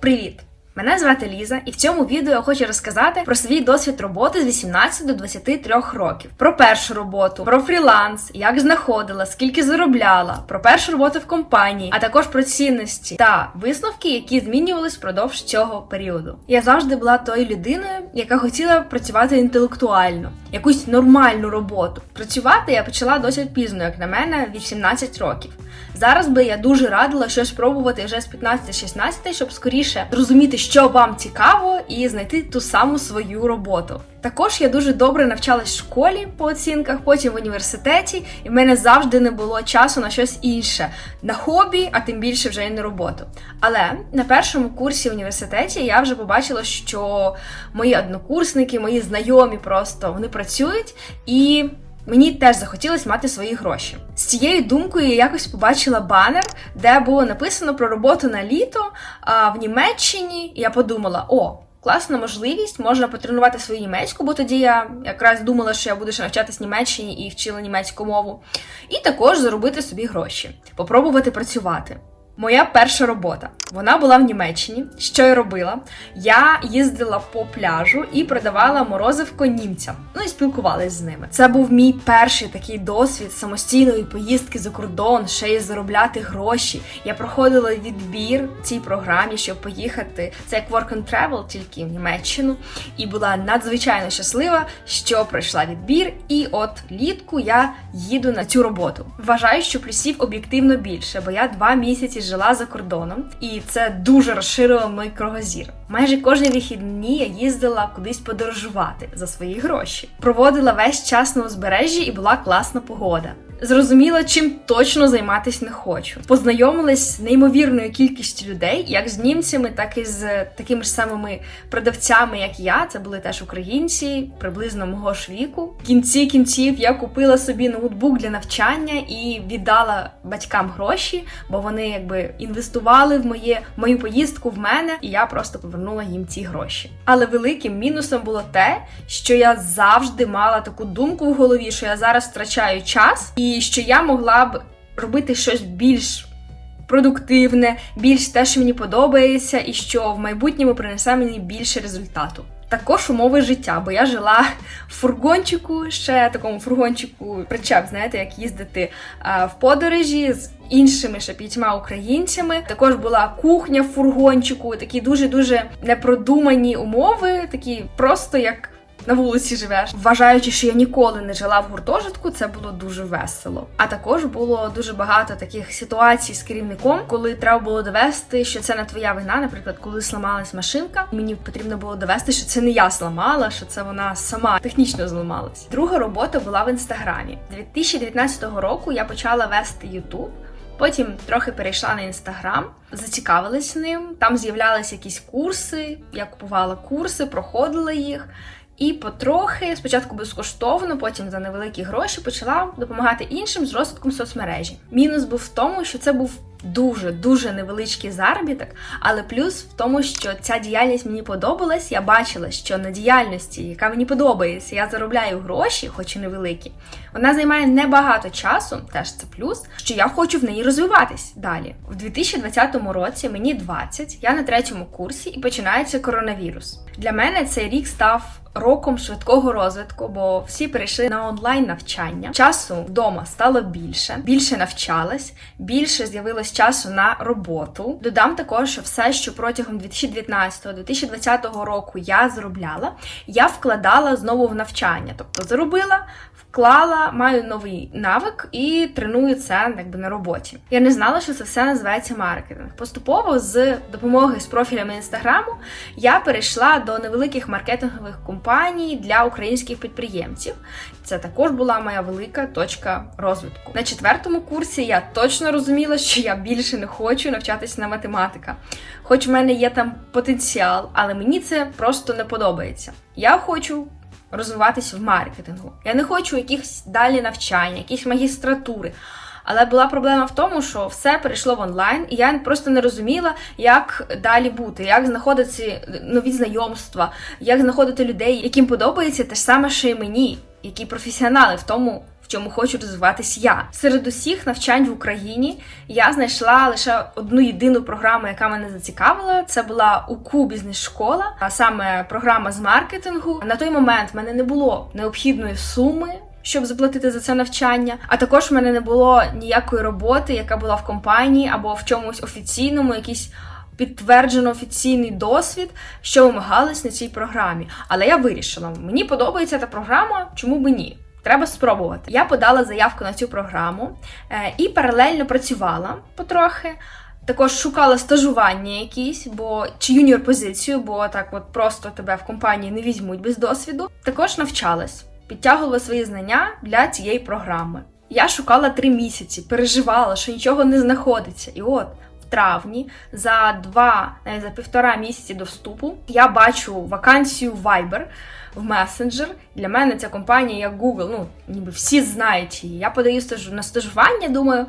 Привіт! Мене звати Ліза, і в цьому відео я хочу розказати про свій досвід роботи з 18 до 23 років, про першу роботу, про фріланс, як знаходила, скільки заробляла, про першу роботу в компанії, а також про цінності та висновки, які змінювались впродовж цього періоду. Я завжди була тою людиною, яка хотіла працювати інтелектуально, якусь нормальну роботу. Працювати я почала досить пізно, як на мене, від 17 років. Зараз би я дуже радила щось спробувати вже з 15-16, щоб скоріше зрозуміти, що вам цікаво, і знайти ту саму свою роботу. Також я дуже добре навчалась в школі по оцінках, потім в університеті, і в мене завжди не було часу на щось інше, на хобі, а тим більше вже й на роботу. Але на першому курсі в університеті я вже побачила, що мої однокурсники, мої знайомі просто вони працюють і. Мені теж захотілося мати свої гроші. З цією думкою я якось побачила банер, де було написано про роботу на літо а, в Німеччині. І я подумала: о, класна можливість, можна потренувати свою німецьку, бо тоді я якраз думала, що я буду ще навчатись Німеччині і вчила німецьку мову. І також заробити собі гроші, попробувати працювати. Моя перша робота. Вона була в Німеччині. Що я робила? Я їздила по пляжу і продавала морозивко німцям. Ну і спілкувалась з ними. Це був мій перший такий досвід самостійної поїздки за кордон, ще й заробляти гроші. Я проходила відбір цій програмі, щоб поїхати. Це як Work and Travel, тільки в Німеччину. І була надзвичайно щаслива, що пройшла відбір. І от літку я їду на цю роботу. Вважаю, що плюсів об'єктивно більше, бо я два місяці жила за кордоном, і це дуже розширило мій кругозір. Майже кожні вихідні я їздила кудись подорожувати за свої гроші. Проводила весь час на узбережжі і була класна погода. Зрозуміла, чим точно займатися не хочу. Познайомилась з неймовірною кількістю людей, як з німцями, так і з такими ж самими продавцями, як я. Це були теж українці, приблизно мого ж віку. В кінці кінців я купила собі ноутбук для навчання і віддала батькам гроші, бо вони якби інвестували в моє в мою поїздку в мене, і я просто повернула їм ці гроші. Але великим мінусом було те, що я завжди мала таку думку в голові, що я зараз втрачаю час і і що я могла б робити щось більш продуктивне, більш те, що мені подобається, і що в майбутньому принесе мені більше результату. Також умови життя, бо я жила в фургончику, ще такому фургончику, причеп, знаєте, як їздити в подорожі з іншими ще п'ятьма українцями. Також була кухня в фургончику, такі дуже дуже непродумані умови, такі просто як на вулиці живеш. Вважаючи, що я ніколи не жила в гуртожитку, це було дуже весело. А також було дуже багато таких ситуацій з керівником, коли треба було довести, що це не твоя вина. Наприклад, коли сламалась машинка, мені потрібно було довести, що це не я сламала, що це вона сама технічно зламалась. Друга робота була в інстаграмі. 2019 року я почала вести Ютуб. Потім трохи перейшла на інстаграм, зацікавилась ним. Там з'являлися якісь курси. Я купувала курси, проходила їх. І потрохи, спочатку безкоштовно, потім за невеликі гроші, почала допомагати іншим з розвитком соцмережі. Мінус був в тому, що це був дуже дуже невеличкий заробіток, але плюс в тому, що ця діяльність мені подобалась. Я бачила, що на діяльності, яка мені подобається, я заробляю гроші, хоч і невеликі. Вона займає небагато часу, теж це плюс, що я хочу в неї розвиватись далі. У 2020 році мені 20, я на третьому курсі і починається коронавірус. Для мене цей рік став. Роком швидкого розвитку, бо всі перейшли на онлайн навчання. Часу вдома стало більше, більше навчалась, більше з'явилось часу на роботу. Додам також, що все, що протягом 2019-2020 року я заробляла, я вкладала знову в навчання, тобто заробила, вклала, маю новий навик і треную це якби на роботі. Я не знала, що це все називається маркетинг. Поступово з допомоги з профілями інстаграму я перейшла до невеликих маркетингових компаній для українських підприємців. Це також була моя велика точка розвитку. На четвертому курсі я точно розуміла, що я більше не хочу навчатися на математика. Хоч в мене є там потенціал, але мені це просто не подобається. Я хочу розвиватися в маркетингу. Я не хочу якихось далі навчання, якісь магістратури. Але була проблема в тому, що все перейшло в онлайн, і я просто не розуміла, як далі бути, як знаходити нові знайомства, як знаходити людей, яким подобається те ж саме, що і мені, які професіонали в тому, чому хочу розвиватись я. Серед усіх навчань в Україні я знайшла лише одну єдину програму, яка мене зацікавила. Це була УКУ бізнес-школа, а саме програма з маркетингу. На той момент в мене не було необхідної суми. Щоб заплатити за це навчання, а також в мене не було ніякої роботи, яка була в компанії або в чомусь офіційному, якийсь підтверджено офіційний досвід, що вимагалось на цій програмі. Але я вирішила, мені подобається та програма, чому би ні? Треба спробувати. Я подала заявку на цю програму е, і паралельно працювала потрохи. Також шукала стажування якісь, бо чи юніор позицію, бо так от просто тебе в компанії не візьмуть без досвіду. Також навчалась, підтягувала свої знання для цієї програми. Я шукала три місяці, переживала, що нічого не знаходиться. І от в травні, за два, навіть за півтора місяці до вступу, я бачу вакансію Viber в месенджер. Для мене ця компанія як Google, ну ніби всі знають її. Я подаю стажу на стажування, думаю,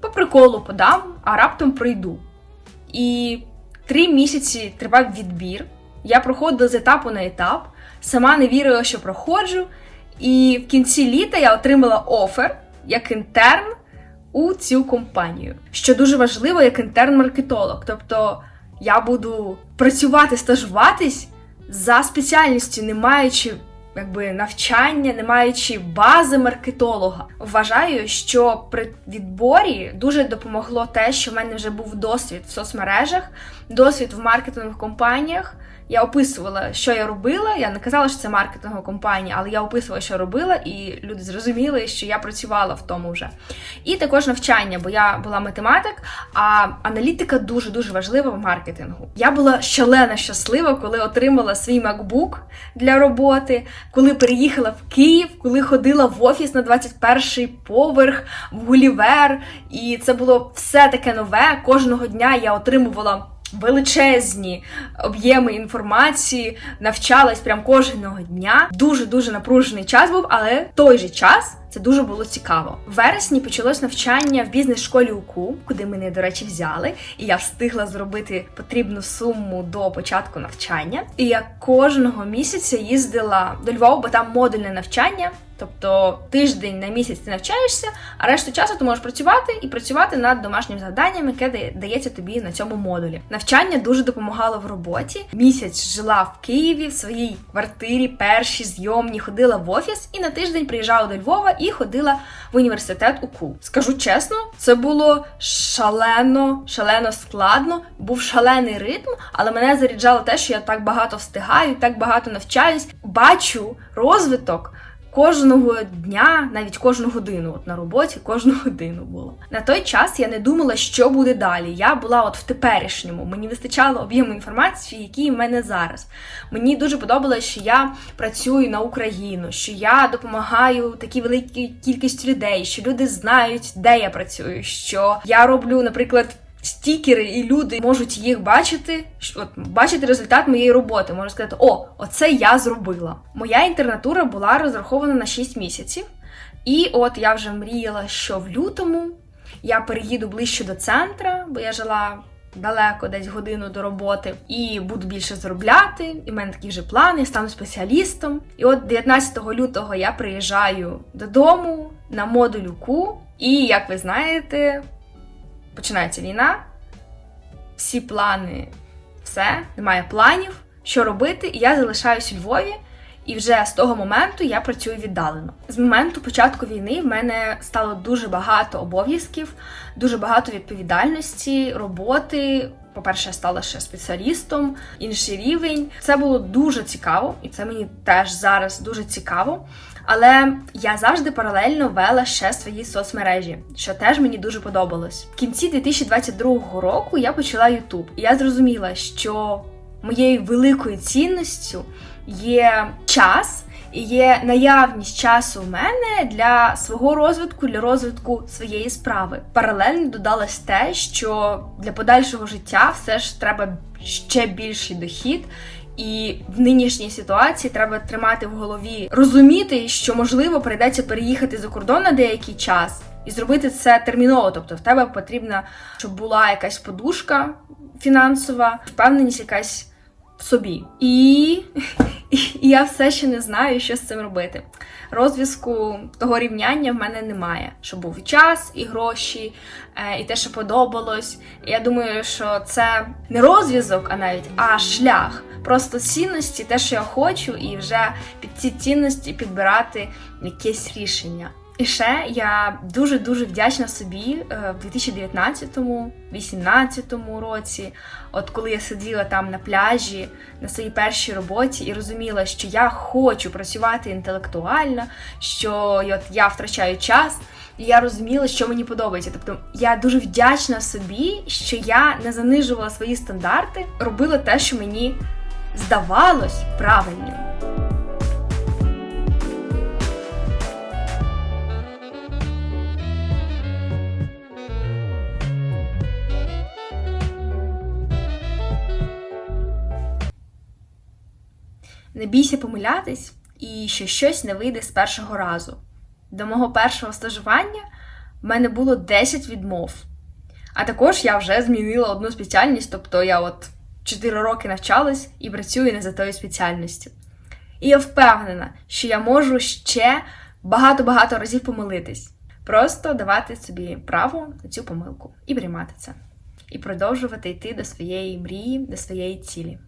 по приколу подам, а раптом прийду. І три місяці тривав відбір. Я проходила з етапу на етап, сама не вірила, що проходжу. І в кінці літа я отримала офер як інтерн у цю компанію, що дуже важливо як інтерн-маркетолог. Тобто я буду працювати, стажуватись за спеціальністю, не маючи якби навчання, не маючи бази маркетолога. Вважаю, що при відборі дуже допомогло те, що в мене вже був досвід в соцмережах, досвід в маркетингових компаніях. Я описувала, що я робила. Я не казала, що це маркетингова компанія, але я описувала, що робила, і люди зрозуміли, що я працювала в тому вже. І також навчання, бо я була математик, а аналітика дуже дуже важлива в маркетингу. Я була шалено щаслива, коли отримала свій MacBook для роботи, коли переїхала в Київ, коли ходила в офіс на 21-й поверх, в Гулівер. І це було все таке нове. Кожного дня я отримувала величезні об'єми інформації, навчалась прям кожного дня. Дуже дуже напружений час був, але той же час. Це дуже було цікаво. В вересні почалось навчання в бізнес-школі УКУ, куди мене, до речі, взяли, і я встигла зробити потрібну суму до початку навчання. І я кожного місяця їздила до Львова, бо там модульне навчання. Тобто тиждень на місяць ти навчаєшся, а решту часу ти можеш працювати і працювати над домашнім завданням, яке дається тобі на цьому модулі. Навчання дуже допомагало в роботі. Місяць жила в Києві в своїй квартирі, перші зйомні, ходила в офіс і на тиждень приїжджала до Львова і ходила в університет УКУ. Скажу чесно, це було шалено, шалено складно, був шалений ритм, але мене заряджало те, що я так багато встигаю, так багато навчаюсь, бачу розвиток. Кожного дня, навіть кожну годину, от на роботі кожну годину було. На той час я не думала, що буде далі. Я була от в теперішньому. Мені вистачало об'єму інформації, який в мене зараз. Мені дуже подобалось, що я працюю на Україну, що я допомагаю такій великій кількості людей, що люди знають, де я працюю, що я роблю, наприклад стікери, і люди можуть їх бачити, от бачити результат моєї роботи. Можу сказати, о, оце я зробила. Моя інтернатура була розрахована на 6 місяців, і от я вже мріяла, що в лютому я переїду ближче до центра, бо я жила. Далеко, десь годину до роботи, і буду більше заробляти. І в мене такі вже плани, стану спеціалістом. І от 19 лютого я приїжджаю додому на модуль УКУ, і як ви знаєте, починається війна, всі плани, все, немає планів, що робити, і я залишаюсь у Львові. І вже з того моменту я працюю віддалено. З моменту початку війни в мене стало дуже багато обов'язків, дуже багато відповідальності, роботи. По-перше, я стала ще спеціалістом, інший рівень. Це було дуже цікаво, і це мені теж зараз дуже цікаво. Але я завжди паралельно вела ще свої соцмережі, що теж мені дуже подобалось. В кінці 2022 року я почала YouTube, і я зрозуміла, що моєю великою цінністю є час. Є наявність часу в мене для свого розвитку, для розвитку своєї справи. Паралельно додалось те, що для подальшого життя все ж треба ще більший дохід. І в нинішній ситуації треба тримати в голові, розуміти, що можливо прийдеться переїхати за кордон на деякий час і зробити це терміново. Тобто, в тебе потрібна, щоб була якась подушка фінансова, впевненість, якась в собі. І, і я все ще не знаю, що з цим робити. Розв'язку того рівняння в мене немає, що був і час, і гроші, е, і те, що подобалось. Я думаю, що це не розв'язок, а навіть а шлях. Просто цінності, те, що я хочу, і вже під ці цінності підбирати якесь рішення. І ще я дуже дуже вдячна собі е, в 2019-2018 році, от коли я сиділа там на пляжі на своїй першій роботі і розуміла, що я хочу працювати інтелектуально, що от я втрачаю час, і я розуміла, що мені подобається. Тобто я дуже вдячна собі, що я не занижувала свої стандарти, робила те, що мені здавалось правильним. Не бійся помилятись і що щось не вийде з першого разу. До мого першого стажування в мене було 10 відмов. А також я вже змінила одну спеціальність, тобто я от 4 роки навчалась і працюю не за тою спеціальністю. І я впевнена, що я можу ще багато-багато разів помилитись. Просто давати собі право на цю помилку і приймати це. І продовжувати йти до своєї мрії, до своєї цілі.